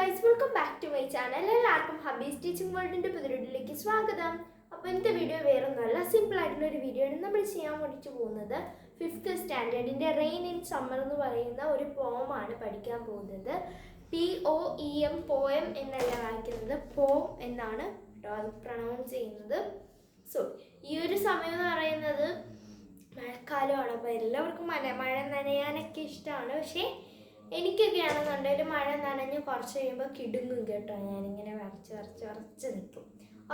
Guys welcome back to my channel എല്ലാവർക്കും ഹബീസ് teaching വേൾഡിന്റെ പുതിയൊരിലേക്ക് സ്വാഗതം. അപ്പോൾ ഇന്നത്തെ വീഡിയോ വേറെ സിമ്പിൾ ആയിട്ടുള്ള ഒരു വീഡിയോ ആണ് നമ്മൾ ചെയ്യാൻ വേണ്ടിയിട്ട് പോകുന്നത്. ഫിഫ്ത്ത് സ്റ്റാൻഡേർഡിന്റെ റെയിൻ ഇൻ സമ്മർ എന്ന് പറയുന്ന ഒരു പോമാണ് പഠിക്കാൻ പോകുന്നത്. P O E M poem എന്നല്ല വായിക്കുന്നത്. പോം എന്നാണ് കേട്ടോ ചെയ്യുന്നത്. സോ ഈ ഒരു സമയം എന്ന് പറയുന്നത് മഴക്കാലമാണ്. അപ്പോൾ എല്ലാവർക്കും മഴ മഴ നനയാനൊക്കെ ഇഷ്ടമാണ്. പക്ഷേ എനിക്കൊക്കെ ആണെന്നുണ്ടെങ്കിൽ മഴ നനഞ്ഞ് കുറച്ച് കഴിയുമ്പോൾ കിടുങ്ങും കേട്ടോ. ഞാനിങ്ങനെ വരച്ച് വരച്ച് വരച്ച് നിൽക്കും.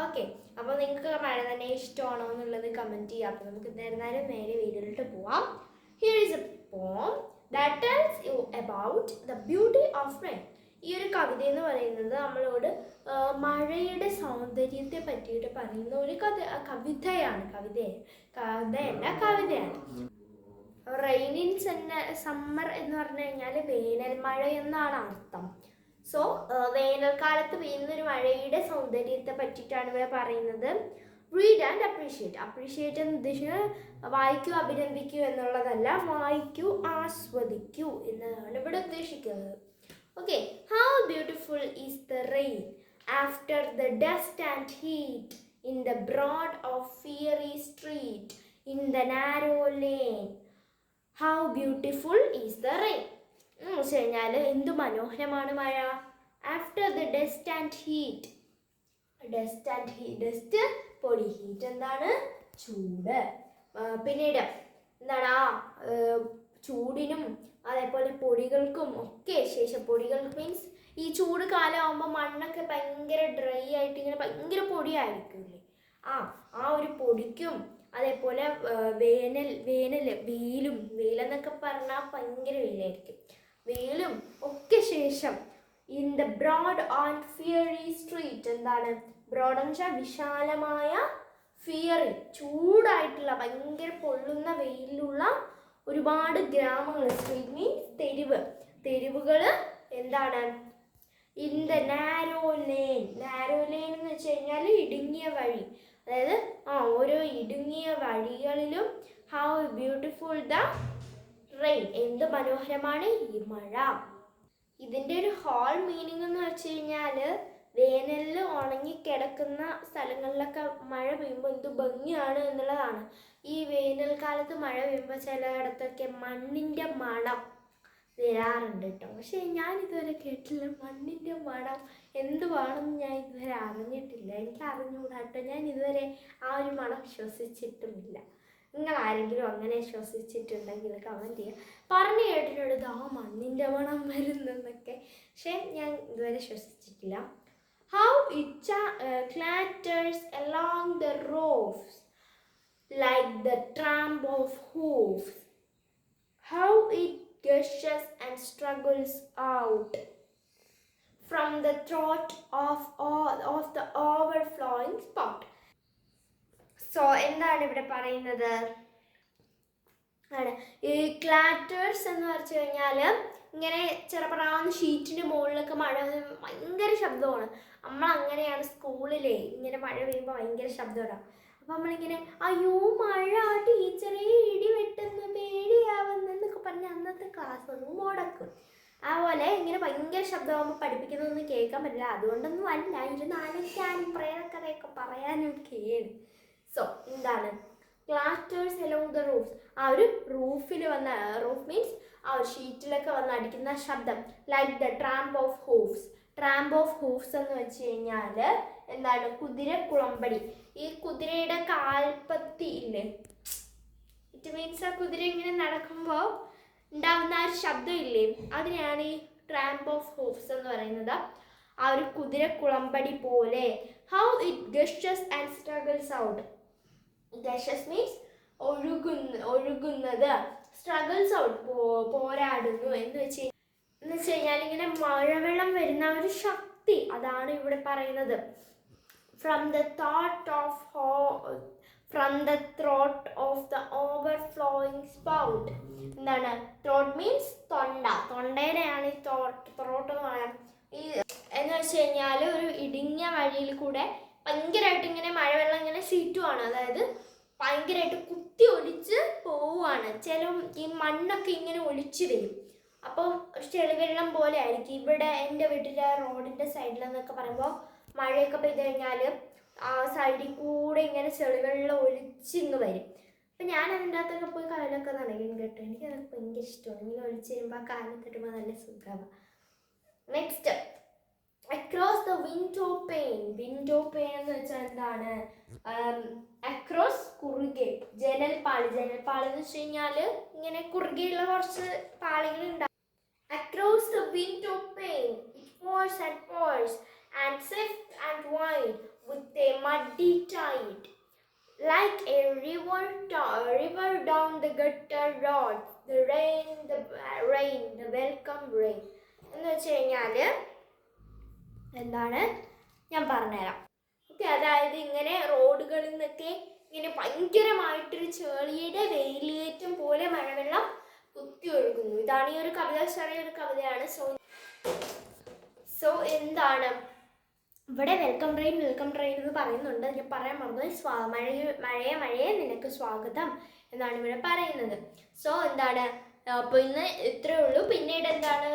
ഓക്കെ അപ്പോൾ നിങ്ങൾക്ക് മഴ തന്നെ ഇഷ്ടമാണോ എന്നുള്ളത് കമന്റ് ചെയ്യാം അപ്പോൾ നമുക്ക് എന്തായിരുന്നാലും നേരെ വീഡിയോയിലോട്ട് പോവാം. Here is a poem that tells you about the beauty of rain ഈ ഒരു കവിത എന്ന് പറയുന്നത് നമ്മളോട് മഴയുടെ സൗന്ദര്യത്തെ പറ്റിയിട്ട് പറയുന്ന ഒരു കഥ കവിതയാണ്. കവിത കഥയല്ല കവിതയാണ്. റെയിൻ ഇൻ സമ്മർ എന്ന് പറഞ്ഞു കഴിഞ്ഞാൽ വേനൽ മഴ എന്നാണ് അർത്ഥം സോ വേനൽക്കാലത്ത് പെയ്യുന്ന ഒരു മഴയുടെ സൗന്ദര്യത്തെ പറ്റിയിട്ടാണ് ഇവിടെ പറയുന്നത്. റീഡ് ആൻഡ് അപ്രീഷിയേറ്റ് അപ്രീഷിയേറ്റ് എന്ന ഉദ്ദേശിച്ച് വായിക്കൂ അഭിനന്ദിക്കൂ എന്നുള്ളതല്ല വായിക്കൂ ആസ്വദിക്കൂ എന്നതാണ് ഇവിടെ ഉദ്ദേശിക്കുന്നത്. Okay how beautiful is the rain after the dust and heat in the broad of fiery street in the narrow lane how beautiful is the rain എന്ന് വെച്ച് കഴിഞ്ഞാൽ എന്ത് മനോഹരമാണ് മഴ? After the dust and heat dust and heat dust പൊടി. Heat എന്താണ്? ചൂട്. പിന്നീട് എന്താണ്? ആ ചൂടിനും അതേപോലെ പൊടികൾക്കും ഒക്കെ ശേഷം പൊടികൾ മീൻസ് ഈ ചൂട് കാലമാകുമ്പോൾ മണ്ണൊക്കെ ഭയങ്കര ഡ്രൈ ആയിട്ട് ഇങ്ങനെ ഭയങ്കര പൊടിയായിരിക്കും ആ ആ ഒരു പൊടിക്കും അതേപോലെ വേനൽ വേനൽ വെയിലും വെയിലെന്നൊക്കെ പറഞ്ഞാൽ ഭയങ്കര വെയിലായിരിക്കും. വെയിലും ഒക്കെ ശേഷം in the broad and fiery street എന്താണ്? ബ്രോഡ് എന്ന് വെച്ചാൽ വിശാലമായ ഫിയറി ചൂടായിട്ടുള്ള ഭയങ്കര പൊള്ളുന്ന വെയിലുള്ള ഒരുപാട് ഗ്രാമങ്ങൾ സ്ട്രീറ്റ് മീൻസ് തെരുവ്. തെരുവുകൾ എന്താണ്? In the narrow lane narrow lane എന്ന് വെച്ച് കഴിഞ്ഞാൽ ഇടുങ്ങിയ വഴി. അതായത് ആ ഓരോ ഇടുങ്ങിയ വഴികളിലും ഹൗ ബ്യൂട്ടിഫുൾ ദ റെയിൻ എന്ത് മനോഹരമാണ് ഈ മഴ. ഇതിന്റെ ഒരു ഹോൾ മീനിങ് എന്ന് വെച്ച് കഴിഞ്ഞാൽ വേനലിൽ ഉണങ്ങിക്കിടക്കുന്ന സ്ഥലങ്ങളിലൊക്കെ മഴ പെയ്യുമ്പോൾ എന്ത് ഭംഗിയാണ് എന്നുള്ളതാണ്. ഈ വേനൽക്കാലത്ത് മഴ പെയ്യുമ്പോൾ ചിലയിടത്തൊക്കെ മണ്ണിന്റെ മണം വരാറുണ്ട് കേട്ടോ. പക്ഷേ ഞാൻ ഇതുവരെ കേട്ടില്ല. മണ്ണിന്റെ മണം എന്തുവാണെന്ന് ഞാൻ ഇതുവരെ അറിഞ്ഞിട്ടില്ല. എനിക്ക് അറിഞ്ഞുകൂടാട്ടോ ഞാൻ ഇതുവരെ ആ ഒരു മണം ശ്വസിച്ചിട്ടുമില്ല. നിങ്ങൾ ആരെങ്കിലും അങ്ങനെ ശ്വസിച്ചിട്ടുണ്ടെങ്കിൽ കമന്റ് ചെയ്യുക പറഞ്ഞു കേട്ടിട്ടുണ്ട് ആ മണ്ണിന്റെ മണം വരുന്നെന്നൊക്കെ. പക്ഷേ ഞാൻ ഇതുവരെ ശ്വസിച്ചിട്ടില്ല. How it clatters along the roofs like the tramp of hoofs how it gushes and struggles out. From the throat of all of the overflowing spot. So എന്താണ് ഇവിടെ പറയുന്നത്? ആണ്. ഈ ക്ലാറ്റേഴ്സ് എന്ന് പറഞ്ഞു കഴിഞ്ഞാൽ ഇങ്ങനെ ചെറുപ്പറാവുന്ന ഷീറ്റിന്റെ മുകളിലൊക്കെ മഴ ഭയങ്കര ശബ്ദമാണ്. നമ്മൾ അങ്ങനെയാണ് സ്കൂളിലെ ഇങ്ങനെ മഴ പെയ്യുമ്പോൾ ഭയങ്കര ശബ്ദമാണ് അപ്പം നമ്മളിങ്ങനെ അയ്യോ മഴ ടീച്ചറെ ഇടി വെട്ടുന്നു അതുപോലെ ഇങ്ങനെ ഭയങ്കര ശബ്ദമാകുമ്പോൾ പഠിപ്പിക്കുന്നതൊന്നും കേൾക്കാൻ പറ്റില്ല. അതുകൊണ്ടൊന്നും അല്ല ഇരുന്നാലോചിക്കാനും പ്രേരക്കഥയൊക്കെ പറയാനും ഒക്കെയാണ് സോ എന്താണ്? ക്ലാസ്റ്റേഴ്സ് എലോങ് ദ റൂഫ്സ് ആ ഒരു റൂഫിൽ വന്ന റൂഫ് മീൻസ് ആ ഒരു ഷീറ്റിലൊക്കെ വന്ന് അടിക്കുന്ന ശബ്ദം. Like the tramp of hoofs tramp of hoofs എന്ന് വെച്ച് കഴിഞ്ഞാൽ എന്താണ്? കുതിര കുളമ്പടി. ഈ കുതിരയുടെ കാൽപ്പത്തി ഇല്ലേ? ഇറ്റ് മീൻസ് ആ കുതിര ഇങ്ങനെ നടക്കുമ്പോൾ ഉണ്ടാവുന്ന ആ ഒരു ശബ്ദം ഇല്ലേ അതിനെയാണ് ഈ ട്രാമ്പ് ഓഫ് ഹോഫ്സ് എന്ന് പറയുന്നത്. ആ ഒരു കുതിര കുളമ്പടി പോലെ. How it gushes and struggles out gushes means ഒഴുകുന്ന ഒഴുകുന്നത്. സ്ട്രഗിൾസ് ഔട്ട് പോരാടുന്നു എന്ന് വെച്ച് എന്ന് വെച്ച് കഴിഞ്ഞാൽ ഇങ്ങനെ മഴവെള്ളം വരുന്ന ഒരു ശക്തി അതാണ് ഇവിടെ പറയുന്നത്. From the thought of from the throat of the overflowing spout എന്താണ്? ത്രോട്ട് മീൻസ് തൊണ്ട. തൊണ്ടയിലെയാണ് ഈ ത്രോട്ട് ത്രോട്ട് എന്ന് പറയാം ഈ എന്ന് വെച്ച് കഴിഞ്ഞാൽ ഒരു ഇടുങ്ങിയ വഴിയിൽ കൂടെ ഭയങ്കരമായിട്ട് ഇങ്ങനെ മഴവെള്ളം ഇങ്ങനെ ചീറ്റുവാണ്. അതായത് ഭയങ്കരമായിട്ട് കുത്തി ഒലിച്ച് പോവുകയാണ് ചില ഈ മണ്ണൊക്കെ ഇങ്ങനെ ഒലിച്ച് വരും. അപ്പം ചെളിവെള്ളം പോലെ ആയിരിക്കും. ഇവിടെ എന്റെ വീട്ടിലെ റോഡിന്റെ സൈഡിലെന്നൊക്കെ പറയുമ്പോൾ മഴയൊക്കെ പെയ്ത് കഴിഞ്ഞാൽ ആ സൈഡിൽ കൂടെ ഇങ്ങനെ ചെളിവെള്ളം ഒലിച്ചിങ്ങ് വരും. അപ്പം ഞാൻ അതിന്റെ അകത്തൊക്കെ പോയി കാലൊക്കെ നനയും കേട്ടോ. എനിക്ക് അതൊക്കെ ഭയങ്കര ഇഷ്ടമാണ്. ഇങ്ങനെ ഒലിച്ച് വരുമ്പോൾ ആ കാലം തട്ടുമ്പോൾ നല്ല സുഖമാണ് next across the window pane window pane എന്ന് വെച്ചാൽ എന്താണ്? അക്രോസ് കുറുകെ. ജനൽ പാളി. എന്ന് വെച്ച് കഴിഞ്ഞാൽ ഇങ്ങനെ കുറുകെയുള്ള കുറച്ച് പാളികൾ ഉണ്ടാവും. Across the window pane it pours and pours and swift and wide with a muddy tide. like a river, to- river down the gutter road, the rain, the rain, the welcome rain. എന്ന് വെച്ച് കഴിഞ്ഞാൽ എന്താണ്? ഞാൻ പറഞ്ഞുതരാം. Okay അതായത് ഇങ്ങനെ റോഡുകളിൽ നിന്നൊക്കെ ഇങ്ങനെ ഭയങ്കരമായിട്ടൊരു ചെളിയുടെ വെയിലേറ്റം പോലെ മഴവെള്ളം കുത്തി ഒഴുകുന്നു. ഇതാണ് ഈ ഒരു കവിത ചെറിയൊരു കവിതയാണ്. സോ സോ എന്താണ്? ഇവിടെ വെൽക്കം ട്രെയിൻ വെൽക്കം ട്രെയിൻ എന്ന് പറയുന്നുണ്ട്. ഞാൻ പറയാൻ മറന്നു സ്വാ മഴയെ മഴയെ മഴയെ നിനക്ക് സ്വാഗതം എന്നാണ് ഇവിടെ പറയുന്നത്. സോ എന്താണ്? അപ്പോൾ ഇന്ന് ഇത്രയേ ഉള്ളൂ. പിന്നീട് എന്താണ്?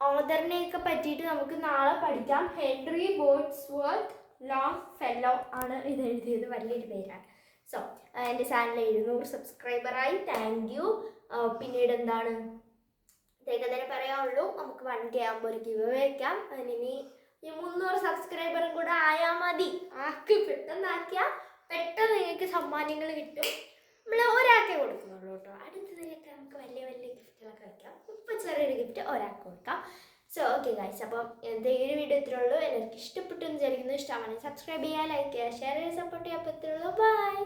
ഓദറിനെയൊക്കെ പറ്റിയിട്ട് നമുക്ക് നാളെ പഠിക്കാം. Henry boats work Longfellow ആണ് ഇത് എഴുതിയത്. വലിയൊരു പേരാണ്. സോ എന്റെ ചാനലിൽ എഴുന്നൂറ് സബ്സ്ക്രൈബറായി താങ്ക് യു പിന്നീട് എന്താണ്? ഇതൊക്കെ തന്നെ പറയാനുള്ളൂ. നമുക്ക് വൺ കെ ആകുമ്പോൾ ഒരു ഗിവ് വയ്ക്കാം അതിനി ഈ മുന്നൂറ് സബ്സ്ക്രൈബറും കൂടെ ആയാൽ മതി. ആക്കി പെട്ടെന്നാക്കിയാൽ പെട്ടെന്ന് നിങ്ങൾക്ക് സമ്മാനങ്ങൾ കിട്ടും. നമ്മൾ ഒരാൾക്കേ കൊടുക്കുന്നുള്ളൂ കേട്ടോ. അടുത്തതിലൊക്കെ നമുക്ക് വലിയ വലിയ ഗിഫ്റ്റുകളൊക്കെ വെക്കാം. ഇപ്പം ചെറിയൊരു ഗിഫ്റ്റ് ഒരാൾക്ക് കൊടുക്കാം. സോ ഓക്കെ ഗൈസ് അപ്പം എന്റെ ഈ ഒരു വീഡിയോ ഇത്രേ ഉള്ളൂ. എല്ലാവർക്കും ഇഷ്ടപ്പെട്ടു എന്ന് വിചാരിക്കുന്നു. ഇഷ്ടമാണ് സബ്സ്ക്രൈബ് ചെയ്യുക ലൈക്ക് ചെയ്യുക ഷെയർ ചെയ്യുക സപ്പോർട്ട് ഇത്രേ ഉള്ളൂ. ബൈ